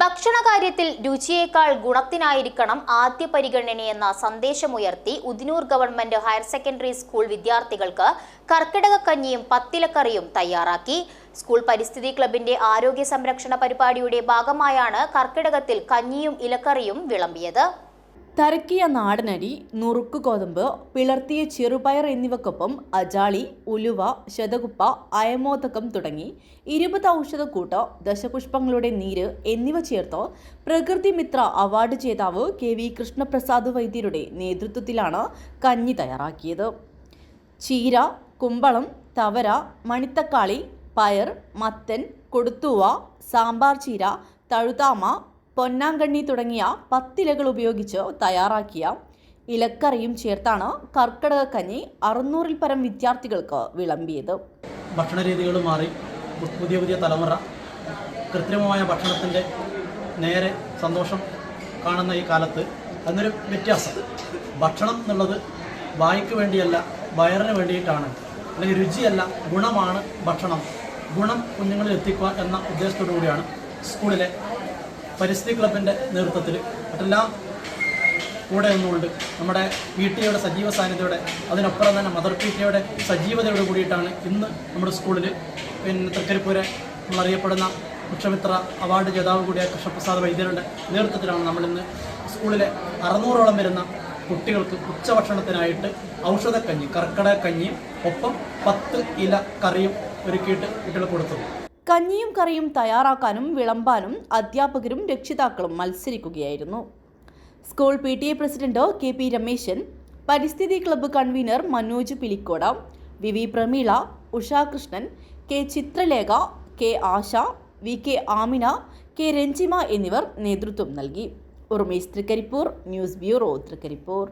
ഭക്ഷണകാര്യത്തിൽ രുചിയേക്കാൾ ഗുണത്തിനായിരിക്കണം ആദ്യ പരിഗണനയെന്ന സന്ദേശമുയർത്തി Udinur government higher secondary school വിദ്യാർത്ഥികൾക്ക് കർക്കിടക കഞ്ഞിയും പത്തിലക്കറിയും തയ്യാറാക്കി. സ്കൂൾ പരിസ്ഥിതി ക്ലബിന്റെ ആരോഗ്യ സംരക്ഷണ പരിപാടിയുടെ ഭാഗമായാണ് കർക്കിടകത്തിൽ കഞ്ഞിയും ഇലക്കറിയും വിളമ്പിയത്. തരക്കിയ നാടനരി നുറുക്ക് ഗോതമ്പ് പിളർത്തിയ ചെറുപയർ എന്നിവക്കൊപ്പം അജാളി ഉലുവ ശതകുപ്പ അയമോദകം തുടങ്ങി ഇരുപത് ഔഷധക്കൂട്ട് ദശപുഷ്പങ്ങളുടെ നീര് എന്നിവ ചേർത്ത് പ്രകൃതി മിത്ര അവാർഡ് ജേതാവ് കെ വി കൃഷ്ണപ്രസാദ് വൈദ്യരുടെ നേതൃത്വത്തിലാണ് കഞ്ഞി തയ്യാറാക്കിയത്. ചീര കുമ്പളം തവര മണിത്തക്കാളി പയർ മത്തൻ കൊടുത്തുവ സാമ്പാർ ചീര തഴുതാമ പൊന്നാങ്കണ്ണി തുടങ്ങിയ പത്തിലകൾ ഉപയോഗിച്ച് തയ്യാറാക്കിയ ഇലക്കറിയും ചേർത്താണ് കർക്കിടക കഞ്ഞി അറുന്നൂറിൽ പരം വിദ്യാർത്ഥികൾക്ക് വിളമ്പിയത്. ഭക്ഷണ രീതികൾ മാറി. പുതിയ പുതിയ തലമുറ കൃത്രിമമായ ഭക്ഷണത്തിന്റെ നേരെ സന്തോഷം കാണുന്ന ഈ കാലത്ത് അതിനൊരു വ്യത്യാസം. ഭക്ഷണം എന്നുള്ളത് വായിക്ക് വേണ്ടിയല്ല വയറിന് വേണ്ടിയിട്ടാണ്. അല്ലെങ്കിൽ രുചിയല്ല ഗുണമാണ് ഭക്ഷണം. ഗുണം കുഞ്ഞുങ്ങളിൽ എത്തിക്കുക എന്ന ഉദ്ദേശത്തോടു കൂടിയാണ് സ്കൂളിലെ പരിസ്ഥിതി ക്ലബിന്റെ നേതൃത്വത്തിൽ മറ്റെല്ലാം കൂടെ നിന്നുകൊണ്ട് നമ്മുടെ പി ടി എയുടെ സജീവ സാന്നിധ്യത്തോടെ അതിനപ്പുറം തന്നെ മദർ പി ടി എയുടെ സജീവതയോട് കൂടിയിട്ടാണ് ഇന്ന് നമ്മുടെ സ്കൂളിൽ പിന്നെ തൃക്കരിപ്പൂരെ നമ്മളറിയപ്പെടുന്ന വൃക്ഷമിത്ര അവാർഡ് ജേതാവ് കൂടിയ കൃഷ്ണപ്രസാദ് വൈദ്യരുടെ നേതൃത്വത്തിലാണ് നമ്മളിന്ന് സ്കൂളിലെ അറുന്നൂറോളം വരുന്ന കുട്ടികൾക്ക് ഉച്ചഭക്ഷണത്തിനായിട്ട് ഔഷധക്കഞ്ഞി കർക്കിടക കഞ്ഞിയും ഒപ്പം പത്ത് ഇല കറിയും ഒരുക്കിയിട്ട് കുട്ടികൾ കൊടുത്തത് കഞ്ഞിയും കറിയും തയ്യാറാക്കാനും വിളമ്പാനും അധ്യാപകരും രക്ഷിതാക്കളും മത്സരിക്കുകയായിരുന്നു. School P T A president K P Rameshan പരിസ്ഥിതി club convener Manoj Pilicode V V Prameela Ushakrishnan K Chitralekha K Asha V K Amina K Ranjima എന്നിവർ നേതൃത്വം നൽകി. Urmesh Trikaripur news bureau Trikaripur.